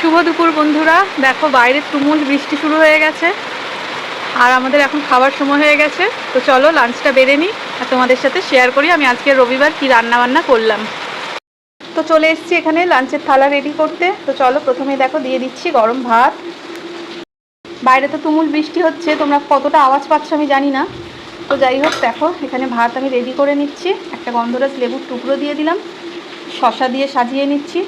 শুভ দুপুর, বন্ধুরা। দেখো, বাইরে তুমুল বৃষ্টি শুরু হয়ে গেছে। আর আমাদের এখন খাবার সময় হয়ে গেছে। তো চলো লাঞ্চটা বেড়ে নিই আর তোমাদের সাথে শেয়ার করি। আমি আজকে রবিবার কি রান্না বান্না করলাম। তো চলে এসছি এখানে লাঞ্চের থালা রেডি করতে। তো চলো প্রথমে দেখো, দিয়ে দিচ্ছি গরম ভাত। বাইরে তো তুমুল বৃষ্টি হচ্ছে। তোমরা কতটা আওয়াজ পাচ্ছ আমি জানি না। তো যাই হোক, দেখো, এখানে ভাত আমি রেডি করে নিচ্ছি। একটা গন্ধরাজ লেবুর টুকরো দিয়ে দিলাম। শশা দিয়ে সাজিয়ে নিচ্ছি।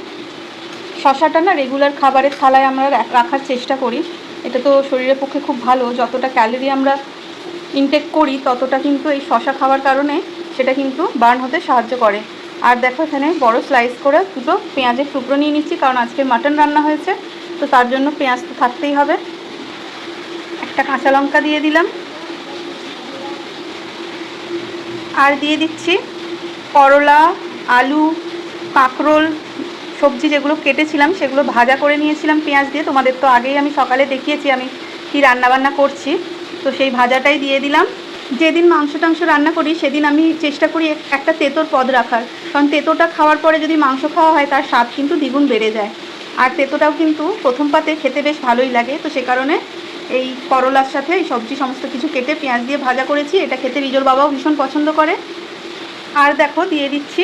শশাটা না রেগুলার খাবারের থালায় আমরা রাখার চেষ্টা করি। এটা তো শরীরের পক্ষে খুব ভালো। যতটা ক্যালোরি আমরা ইনটেক করি, ততটা কিন্তু এই শশা খাওয়ার কারণে সেটা কিন্তু বার্ন হতে সাহায্য করে। আর দেখো এখানে বড় স্লাইস করে দুটো পেঁয়াজের টুকরো নিয়ে নিচ্ছি, কারণ আজকে মাটন রান্না হয়েছে। তো তার জন্য পেঁয়াজ তো থাকতেই হবে। একটা কাঁচা লঙ্কা দিয়ে দিলাম। আর দিয়ে দিচ্ছি করলা, আলু, কাঁকরোল সবজি যেগুলো কেটেছিলাম, সেগুলো ভাজা করে নিয়েছিলাম, পেঁয়াজ দিয়ে। তোমাদের তো আগেই আমি সকালে দেখিয়েছি আমি কি রান্নাবান্না করছি। তো সেই ভাজাটাই দিয়ে দিলাম। যেদিন মাংস টাংস রান্না করি, সেদিন আমি চেষ্টা করি একটা তেঁতোর পদ রাখার। কারণ তেঁতোটা খাওয়ার পরে যদি মাংস খাওয়া হয়, তার স্বাদ কিন্তু দ্বিগুণ বেড়ে যায়। আর তেঁতোটাও কিন্তু প্রথম পাতে খেতে বেশ ভালোই লাগে। তো সে কারণে এই করলার সাথে এই সবজি সমস্ত কিছু কেটে পেঁয়াজ দিয়ে ভাজা করেছি। এটা খেতে রিজোর বাবাও ভীষণ পছন্দ করে। আর দেখো, দিয়ে দিচ্ছি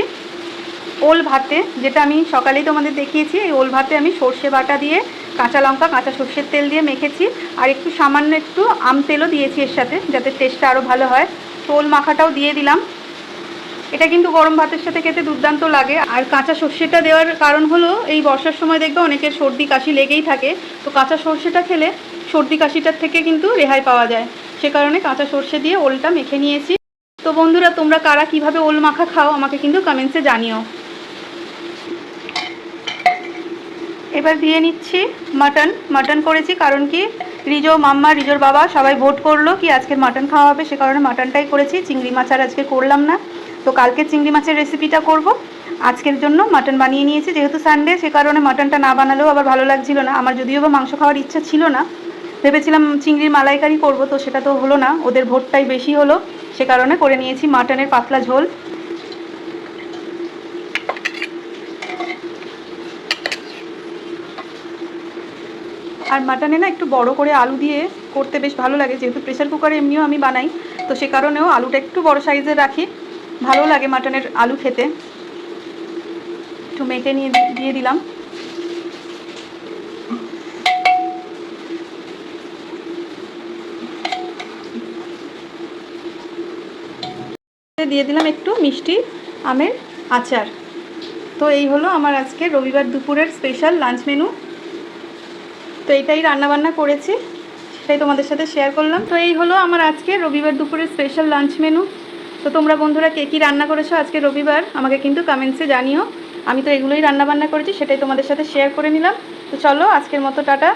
ওল ভাতে, যেটা আমি সকালেই তোমাদের দেখিয়েছি, এই ওল ভাতে আমি সর্ষে বাটা দিয়ে, কাঁচা লঙ্কা, কাঁচা সর্ষের তেল দিয়ে মেখেছি, আর একটু সামান্য একটু আম তেলও দিয়েছি এর সাথে, যাতে টেস্টটা আরও ভালো হয়। তো ওল মাখাটাও দিয়ে দিলাম। এটা কিন্তু গরম ভাতের সাথে খেতে দুর্দান্ত লাগে। আর কাঁচা সর্ষেটা দেওয়ার কারণ হলো, এই বর্ষার সময় দেখবে অনেকের সর্দি কাশি লেগেই থাকে। তো কাঁচা সর্ষেটা খেলে সর্দি কাশিটার থেকে কিন্তু রেহাই পাওয়া যায়। সে কারণে কাঁচা সর্ষে দিয়ে ওলটা মেখে নিয়েছি। তো বন্ধুরা, তোমরা কারা কীভাবে ওল মাখা খাও, আমাকে কিন্তু কমেন্টসে জানিও। এবার দিয়ে নিচ্ছি মাটন। মাটন করেছি কারণ কি, রিজো মাম্মা, রিজোর বাবা সবাই ভোট করল কি আজকের মাটন খাওয়া হবে, সে কারণে মাটনটাই করেছি। চিংড়ি মাছ আর আজকে করলাম না। তো কালকে চিংড়ি মাছের রেসিপিটা করব। আজকের জন্য মাটন বানিয়ে নিয়েছি। যেহেতু সানডে সে কারণে মাটনটা না বানালেও আবার ভালো লাগছিল না। আমার যদিও বা মাংস খাওয়ার ইচ্ছা ছিল না। ভেবেছিলাম চিংড়ির মালাইকারি করব, তো সেটা তো হলো না। ওদের ভোটটাই বেশি হলো। সে কারণে করে নিয়েছি মাটনের পাতলা ঝোল। আর মাটনে না একটু বড় করে আলু দিয়ে করতে বেশ ভালো লাগে। যেহেতু প্রেশার কুকারে এমনিও আমি বানাই, তো সে কারণেও আলুটা একটু বড় সাইজের রাখি। ভালো লাগে মাটনের আলু খেতে। একটু মেখে নিয়ে দিয়ে দিলাম। দিয়ে দিলাম একটু মিষ্টি আমের আচার। তো এই হলো আমার আজকে রবিবার দুপুরের স্পেশাল লাঞ্চ মেনু তো এটাই রান্নাবান্না করেছি, সেটাই তোমাদের সাথে শেয়ার করলাম। তো এই হলো আমার আজকে রবিবার দুপুরের স্পেশাল লাঞ্চ মেনু তো তোমরা বন্ধুরা কে কী রান্না করেছ আজকে রবিবার, আমাকে কিন্তু কমেন্টসে জানিও। আমি তো এগুলোই রান্নাবান্না করেছি, সেটাই তোমাদের সাথে শেয়ার করে নিলাম। তো চলো আজকের মতো টাটা।